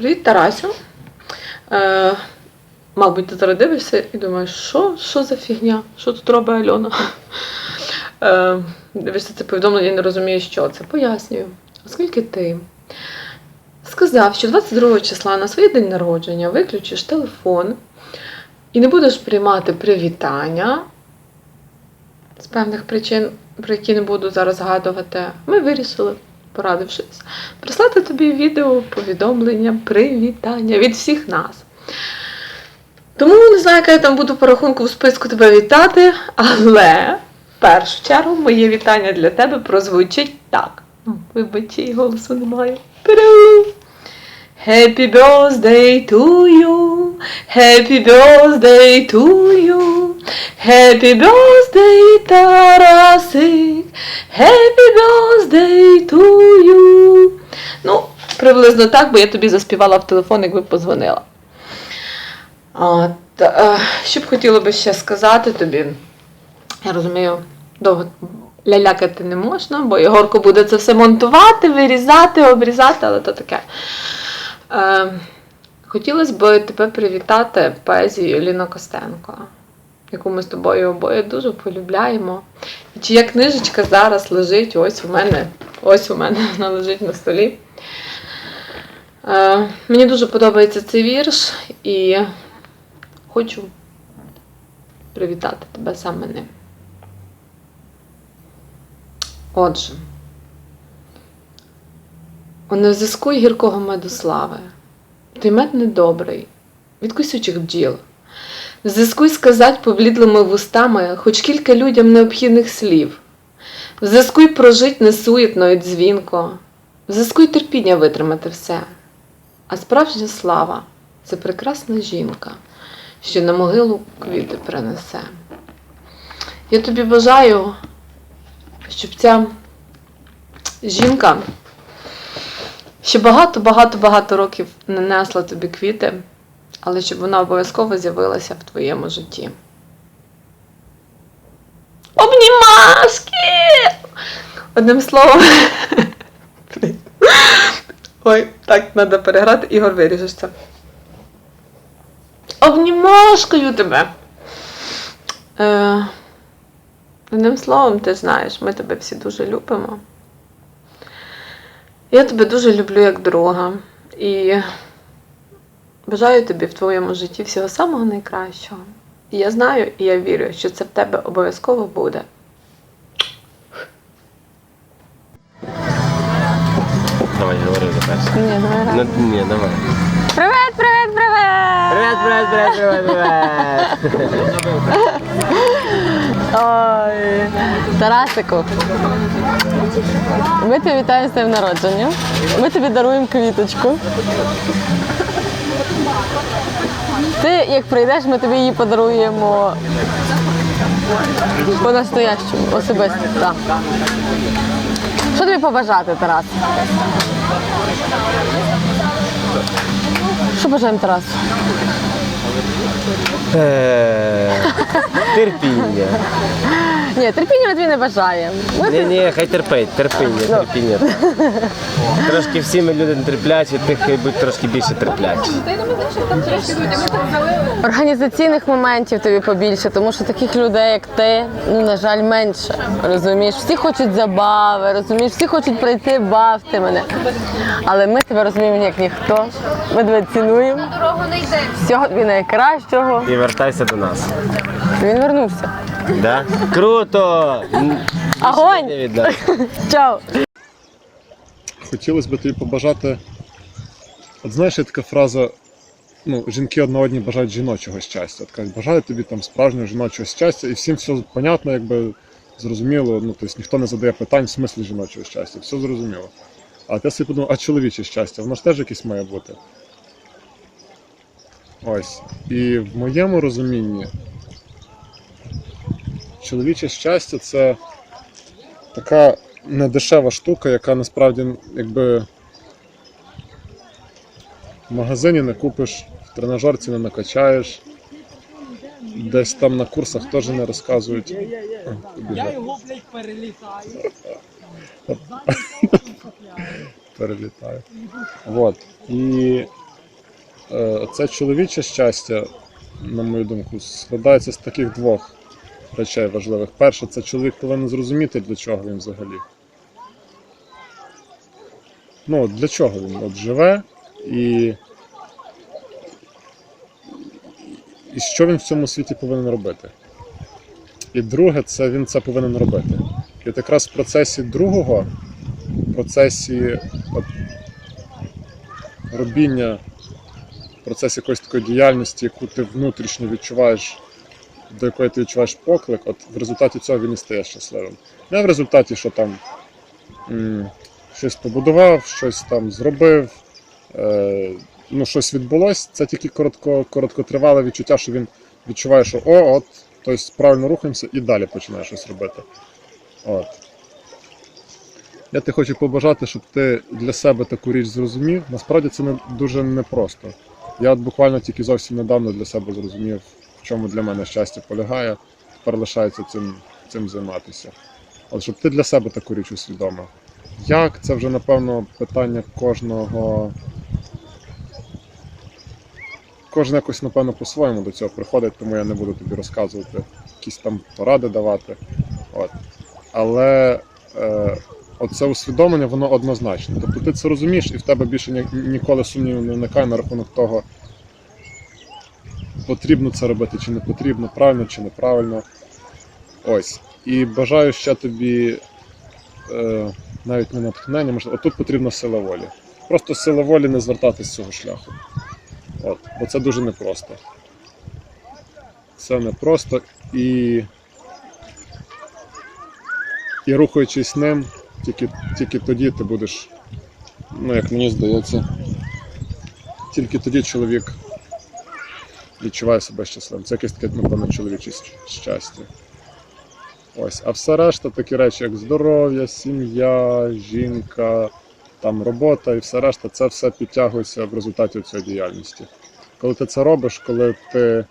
Привіт, Тарасю. Е, мабуть, ти зараз дивишся і думаєш, що, що за фігня? Що тут робить Альона? Е, дивишся це повідомлення і не розумієш, що це. Пояснюю. Оскільки ти сказав, що 22 числа на свій день народження виключиш телефон і не будеш приймати привітання з певних причин, про які не буду зараз згадувати, ми вирішили, порадившись, прислати тобі відео повідомлення, привітання від всіх нас. Тому не знаю, яка я там буду по рахунку в списку тебе вітати, але в першу чергу моє вітання для тебе прозвучить так. Ну, Вибачте, голосу немає. Happy birthday to you. Happy birthday to you. Happy birthday, Тарасик. Happy birthday to you. Ну, приблизно так, бо я тобі заспівала в телефон, якби подзвонила. А, та, е, що б хотіла би ще сказати тобі? Я розумію, довго лялякати не можна, бо Ігорко буде це все монтувати, вирізати, обрізати, але то таке. Е, хотілося б тебе привітати поезією Ліна Костенко, яку ми з тобою обоє дуже полюбляємо. І чия книжечка зараз лежить ось у мене, ось у мене вона лежить на столі. Е, мені дуже подобається цей вірш і хочу привітати тебе саме ним. Отже, у незв'язку гіркого меду слави, той мед недобрий, від кусючих бджіл. В зв'язку й сказать повлідлими вустами хоч кілька людям необхідних слів. В зв'язку й прожить несуєтно і дзвінко, в зв'язку й терпіння витримати все. А справжня слава це прекрасна жінка, що на могилу квіти принесе. Я тобі бажаю, щоб ця жінка ще багато-багато-багато років не несла тобі квіти, але щоб вона обов'язково з'явилася в твоєму житті. Обнімашки! Одним словом. Ой, так, треба переграти, Ігор виріжеш це. Обнімашкою тебе. Е, одним словом, ти знаєш, ми тебе всі дуже любимо. Я тебе дуже люблю як друга. І бажаю тобі в твоєму житті всього самого найкращого. І я знаю, і я вірю, що це в тебе обов'язково буде. Давай, говори за перше. Ні, давай. Ну, ні, давай. Привет, привет, привет! Привет, привет, привет, привет, привет. Ой, Тарасику. Ми тебе вітаємо з днем народження. Ми тобі даруємо квіточку. Ти, як прийдеш, ми тобі її подаруємо по-настоящому, особисто. Так. Що тобі побажати, Тарас? Що бажаємо Тарасу? Е, Терпіння. Ні, терпіння тобі не бажаємо. Ми Ні, ні, хай терпить, терпіння, терпіння. Трошки всі ми люди нетерплячі, ти хай будь трошки більше терплячі. Організаційних моментів тобі побільше, тому що таких людей, як ти, ну на жаль, менше. Розумієш, всі хочуть забави, розумієш, всі хочуть прийти, бавте мене. Але ми тебе розуміємо як ніхто. Ми тебе цінуємо. Всього тобі найкращого. І вертайся до нас. Він вернувся. Да? Круто! М, Огонь! Чао! Хотілося б тобі побажати. От знаєш, є така фраза, ну, жінки одна одній бажають жіночого щастя. От кажуть, бажаю тобі там справжнього жіночого щастя, і всім все понятно, якби зрозуміло. Ну, тобто ніхто не задає питань в смислі жіночого щастя, все зрозуміло. А ти собі подумав, а чоловіче щастя, воно ж теж якесь має бути. Ось. І в моєму розумінні чоловіче щастя це така недешева штука, яка насправді якби в магазині не купиш, в тренажерці не накачаєш, десь там на курсах теж не розказують. Я його, блядь, перелітаю. Перелітаю. Вот. І е, це чоловіче щастя, на мою думку, складається з таких двох речей важливих. Перше, це чоловік повинен зрозуміти, для чого він взагалі. Ну, для чого він от живе і. І що він в цьому світі повинен робити. І друге, це він це повинен робити. І от якраз в процесі другого, в процесі от, робіння, в процесі якоїсь такої діяльності, яку ти внутрішньо відчуваєш, до якої ти відчуваєш поклик, от в результаті цього він і стає щасливим. Не в результаті, що там м, щось побудував, щось там зробив, е, ну, щось відбулось, це тільки коротко, короткотривале відчуття, що він відчуває, що о, от, тобто правильно рухаємося і далі починає щось робити. От. Я ти хочу побажати, щоб ти для себе таку річ зрозумів. Насправді це не дуже непросто. Я от буквально тільки зовсім недавно для себе зрозумів, в чому для мене щастя полягає. Тепер лишається цим, цим займатися. От щоб ти для себе таку річ усвідомив. Як це вже напевно питання кожного. Кожен якось, напевно, по-своєму до цього приходить, тому я не буду тобі розказувати, якісь там поради давати. От. Але е, оце усвідомлення, воно однозначне. Тобто ти це розумієш, і в тебе більше ні, ніколи сумнівів не виникає на рахунок того, потрібно це робити чи не потрібно, правильно чи неправильно. Ось. І бажаю ще тобі е, навіть не натхнення, можливо, тут потрібна сила волі. Просто сила волі не звертатись з цього шляху. От, бо це дуже непросто. Це непросто і. І рухаючись ним, тільки, тільки тоді ти будеш, ну як мені здається, тільки тоді чоловік відчуває себе щасливим. Це якесь таке, напевно, чоловіче щастя. Ось, а все решта такі речі, як здоров'я, сім'я, жінка, там робота і все решта, це все підтягується в результаті цієї діяльності. Коли ти це робиш, коли ти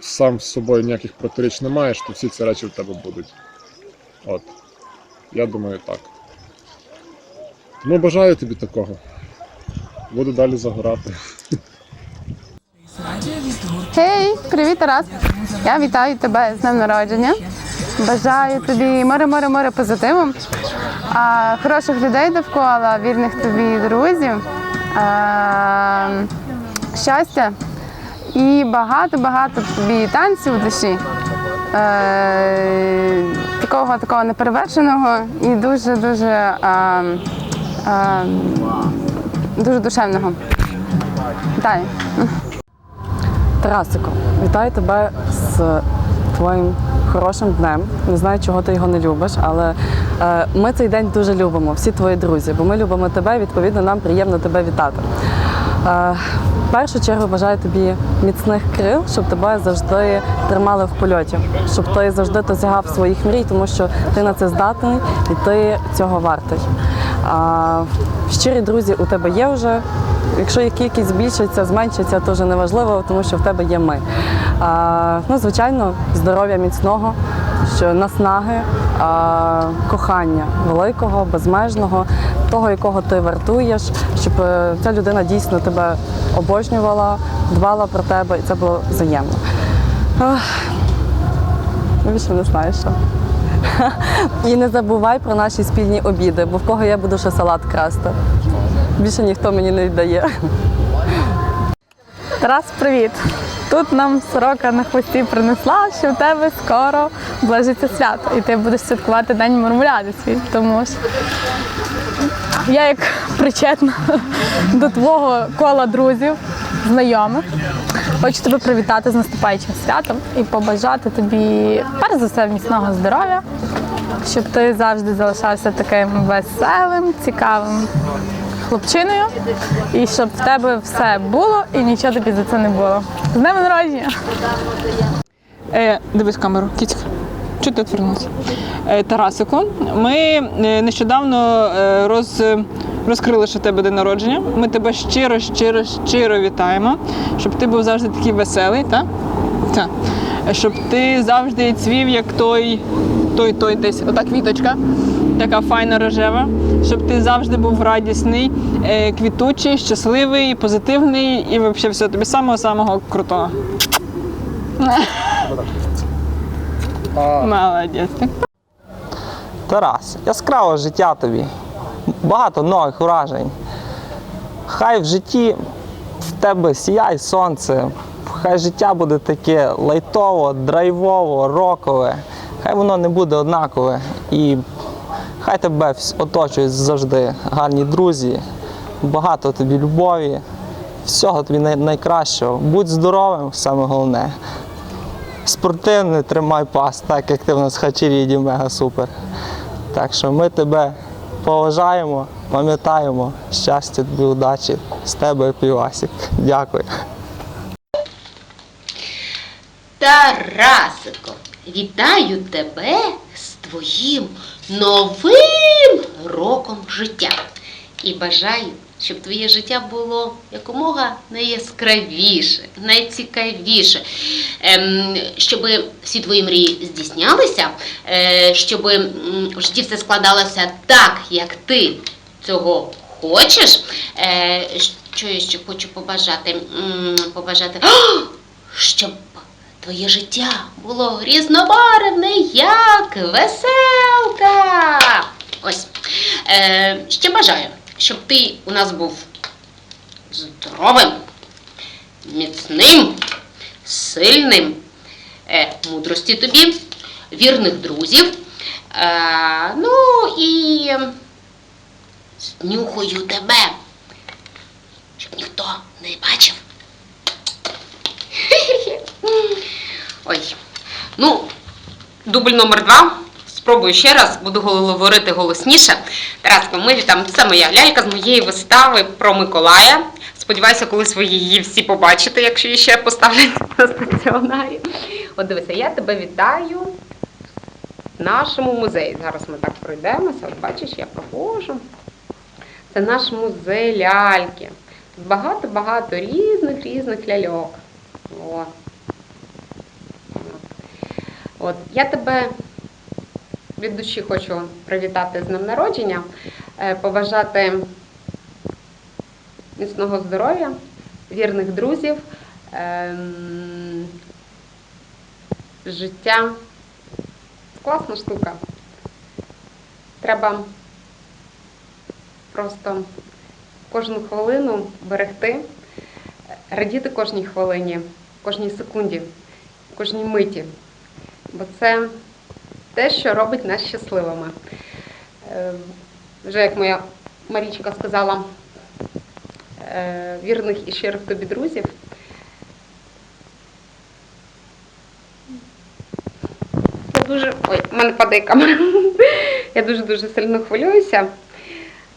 сам з собою ніяких протиріч не маєш, то всі ці речі в тебе будуть. От. Я думаю, так. Тому бажаю тобі такого. Буду далі загорати. Привіт, Тарас! Я вітаю тебе з днем народження. Бажаю тобі море, море, море позитиву, а, хороших людей довкола, вірних тобі друзів, а, щастя і багато-багато тобі танців в душі. Е, такого такого неперевершеного і дуже дуже а, а, дуже душевного. Вітаю! Тарасико, вітаю тебе з твоїм хорошим днем. Не знаю, чого ти його не любиш, але е, ми цей день дуже любимо, всі твої друзі, бо ми любимо тебе, відповідно, нам приємно тебе вітати. Е, в першу чергу бажаю тобі міцних крил, щоб тебе завжди тримали в польоті, щоб ти завжди досягав своїх мрій, тому що ти на це здатний і ти цього вартий. А, щирі друзі у тебе є вже. Якщо їх кількість збільшиться, зменшиться, вже неважливо, тому що в тебе є ми. А, ну, звичайно, здоров'я міцного, що наснаги, а, кохання великого, безмежного, того, якого ти вартуєш, щоб е, ця людина дійсно тебе обожнювала, дбала про тебе, і це було взаємно. Більше не знаю, що. І не забувай про наші спільні обіди, бо в кого я буду ще салат красти. Більше ніхто мені не віддає. Тарас, привіт! Тут нам сорока на хвості принесла, що в тебе скоро ближиться свято, і ти будеш святкувати День мармуляди свій. Тому ж я як причетна до твого кола друзів, знайомих, хочу тебе привітати з наступаючим святом і побажати тобі перш за все міцного здоров'я, щоб ти завжди залишався таким веселим, цікавим хлопчиною, і щоб в тебе все було і нічого тобі за це не було. З днем народження! Е, дивись камеру, кіцька. Чого ти відвернувся? Е, Тарасику, ми е, нещодавно е, роз, розкрили, що в тебе день народження. Ми тебе щиро, щиро, щиро вітаємо, щоб ти був завжди такий веселий, так? Так. Щоб ти завжди цвів, як той, той, той десь, отак віточка. Така файна рожева, щоб ти завжди був радісний, е, квітучий, щасливий, позитивний і взагалі все тобі самого-самого крутого. Молодець. Тарас, яскраве життя тобі, багато нових вражень. Хай в житті в тебе сіяє сонце, хай життя буде таке лайтово, драйвово, рокове, хай воно не буде однакове. І хай тебе оточують завжди гарні друзі, багато тобі любові, всього тобі найкращого. Будь здоровим, саме головне. Спортивний тримай пас, так як ти в нас Хачеріді мега супер. Так що ми тебе поважаємо, пам'ятаємо. Щастя тобі, удачі. З тебе півасик. Дякую. Тарасико, вітаю тебе з твоїм новим роком життя. І бажаю, щоб твоє життя було якомога найяскравіше, найцікавіше, ем, щоб всі твої мрії здійснялися, е, щоб в житті все складалося так, як ти цього хочеш. Е, що я ще хочу побажати? Побажати, щоб твоє життя було різнобарвне, як веселка. Ось. Е, ще бажаю, щоб ти у нас був здоровим, міцним, сильним, е, мудрості тобі, вірних друзів. Е, ну і знюхаю тебе, щоб ніхто не бачив. Ой. Ну, дубль номер два. Спробую ще раз, буду говорити голосніше. Тараско, ми вітаємо. Це моя лялька з моєї вистави про Миколая. Сподіваюся, колись ви її всі побачите, якщо її ще поставлять на стаціонарі. От дивися, я тебе вітаю в нашому музеї. Зараз ми так пройдемося. От бачиш, я проходжу. Це наш музей ляльки. Тут Багато-багато різних різних ляльок. О. От, я тебе від душі хочу привітати з днем народження, е, побажати міцного здоров'я, вірних друзів, ем, життя. Класна штука. Треба просто кожну хвилину берегти, радіти кожній хвилині, кожній секунді, кожній миті. Бо це те, що робить нас щасливими. Е, Вже як моя Марічка сказала, е, вірних і щирих тобі друзів. Я дуже. Ой, в мене падає камера. Я дуже-дуже сильно хвилююся.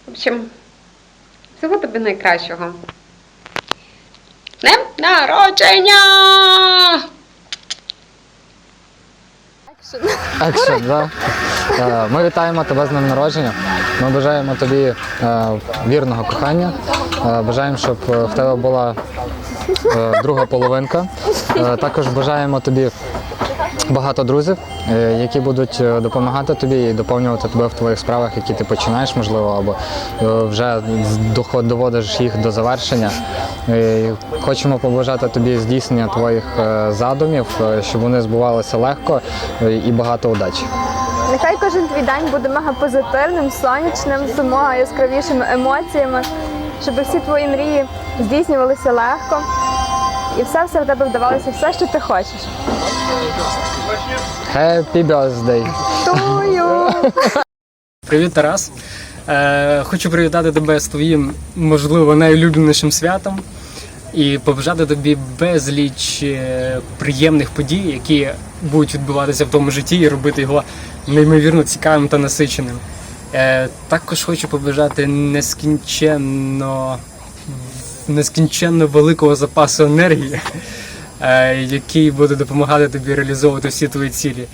В общем, всього тобі найкращого. Днем народження! Екшен, да? Е, Ми вітаємо тебе з днем народження. Ми бажаємо тобі е, вірного кохання. Е, Бажаємо, щоб в тебе була друга половинка. Також бажаємо тобі багато друзів, е, які будуть е, допомагати тобі і доповнювати тебе в твоїх справах, які ти починаєш, можливо, або е, вже доводиш їх до завершення. Е, Хочемо побажати тобі здійснення твоїх задумів, щоб вони збувалися легко і багато удачі. Нехай кожен твій день буде мега позитивним, сонячним, з яскравішими емоціями, щоб всі твої мрії здійснювалися легко. І все все в тебе вдавалося, все, що ти хочеш. Happy birthday! Тую! Привіт, Тарас. Е, хочу привітати тебе з твоїм, можливо, найулюбленішим святом і побажати тобі безліч е, приємних подій, які будуть відбуватися в тому житті і робити його неймовірно цікавим та насиченим. Е, також хочу побажати нескінченно, нескінченно великого запасу енергії, який буде допомагати тобі реалізовувати всі твої цілі.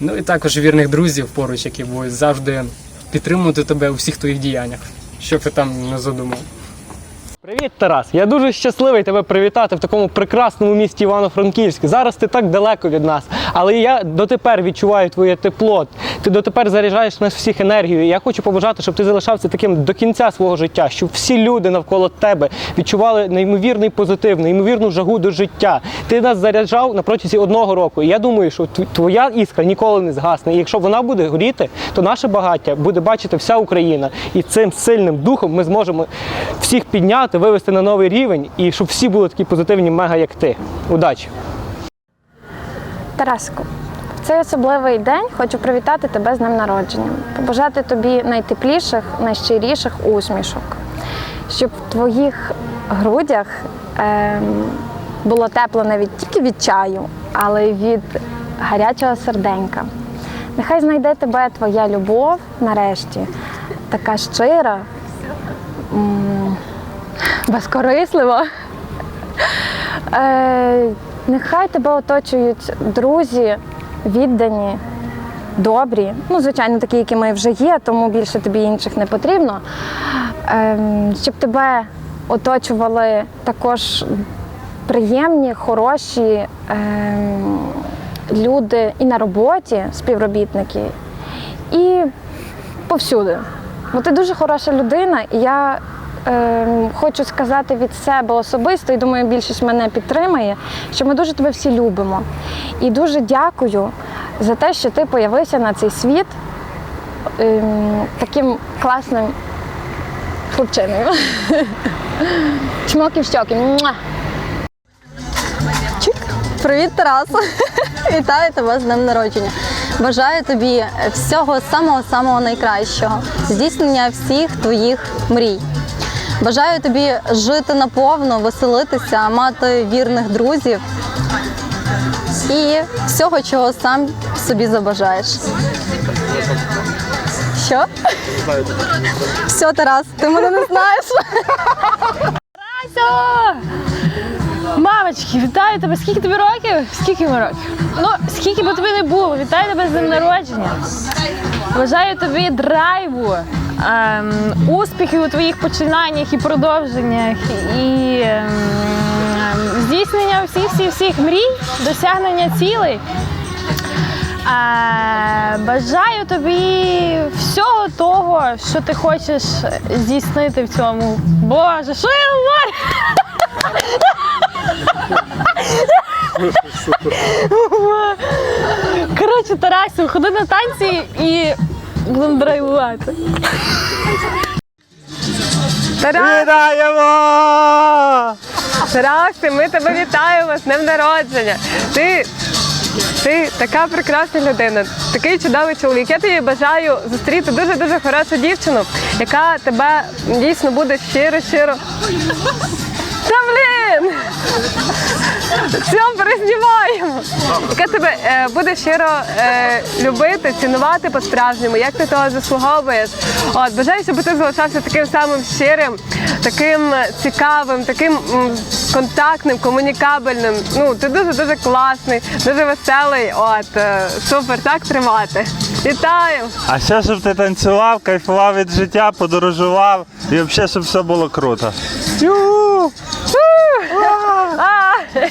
Ну і також вірних друзів поруч, які будуть завжди підтримувати тебе у всіх твоїх діяннях, що б ти там не задумав. Привіт, Тарас! Я дуже щасливий тебе привітати в такому прекрасному місті Івано-Франківськ. Зараз ти так далеко від нас, Але я дотепер відчуваю твоє тепло. Ти дотепер заряджаєш нас всіх енергією. Я хочу побажати, щоб ти залишався таким до кінця свого життя, щоб всі люди навколо тебе відчували неймовірний позитив, неймовірну жагу до життя. Ти нас заряджав на протязі одного року. І я думаю, що твоя іскра ніколи не згасне. І якщо вона буде горіти, то наше багаття буде бачити вся Україна. І цим сильним духом ми зможемо всіх підняти, вивести на новий рівень, і щоб всі були такі позитивні, мега, як ти. Удачі! Тарасику, в цей особливий день хочу привітати тебе з днем народження, побажати тобі найтепліших, найщиріших усмішок, щоб в твоїх грудях ем, було тепло не від тільки від чаю, але й від гарячого серденька. Нехай знайде тебе твоя любов нарешті, така щира, безкорислива. Нехай тебе оточують друзі, віддані, добрі. Ну, звичайно, такі, які ми вже є, тому більше тобі інших не потрібно. Ем, щоб тебе оточували також приємні, хороші ем, люди і на роботі, співробітники, і повсюди. Бо ти дуже хороша людина, і я хочу сказати від себе особисто, і думаю, більшість мене підтримає, що ми дуже тебе всі любимо. І дуже дякую за те, що ти появився на цей світ ем, таким класним хлопчиною. Чмоки в щоки. Привіт, Тарас! Вітаю тебе з днем народження. Бажаю тобі всього самого-самого найкращого, здійснення всіх твоїх мрій. Бажаю тобі жити наповно, веселитися, мати вірних друзів і всього, чого сам собі забажаєш. Що? Все, Тарас, ти мене не знаєш. Мамочки, вітаю тебе! Скільки тобі років? Скільки йому років? Ну, скільки би тобі не було, вітаю тебе з днем народження. Бажаю тобі драйву, ем, успіхів у твоїх починаннях і продовженнях, і ем, здійснення всіх всіх всіх мрій, досягнення цілей. Е, бажаю тобі всього того, що ти хочеш здійснити в цьому. Боже, що я говорю? Коротше, Тарасю, ходи на танці і будемо драйвувати. Вітаємо! Тарасі, ми тебе вітаємо з днем народження. Ти, ти така прекрасна людина, такий чудовий чоловік. Я тобі бажаю зустріти дуже дуже хорошу дівчину, яка тебе дійсно буде щиро, щиро. Та блін! Все, перезнімаємо. Яка тебе е, буде щиро е, любити, цінувати по-справжньому, як ти того заслуговуєш. От, бажаю, щоб ти залишався таким самим щирим, таким цікавим, таким м, контактним, комунікабельним. Ну, ти дуже дуже класний, дуже веселий. От, е, супер, так тримати. Вітаю! А ще, щоб ти танцював, кайфував від життя, подорожував і взагалі, щоб все було круто. А! Коли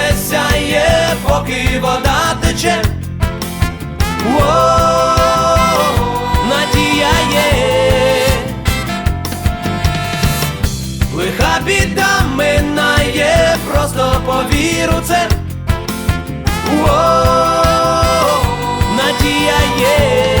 миру це О -о -о, надія є.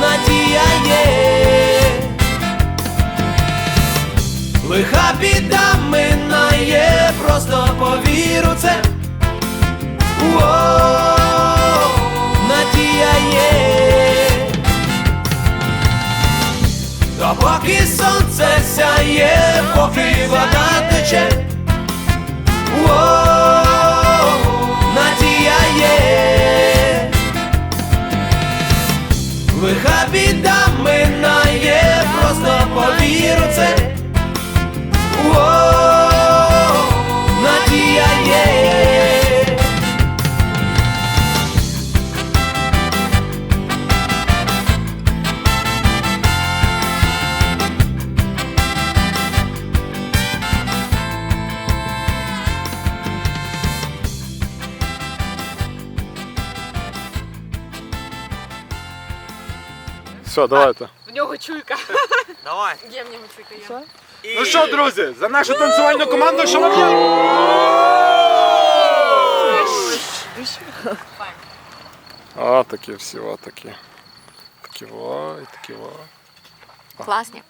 Надія є. Лиха біда минає, просто повір надія є. То поки сонце сяє, поки вода тече. О, надія є. Лиха біда минає, просто повір у це. Все, давайте. В нього чуйка. Давай. Є в нього чуйка. Є. Ну що, друзі, за нашу танцювальну команду, що є! О, такі всі, о, такі. Такі во, і такі во. Класні.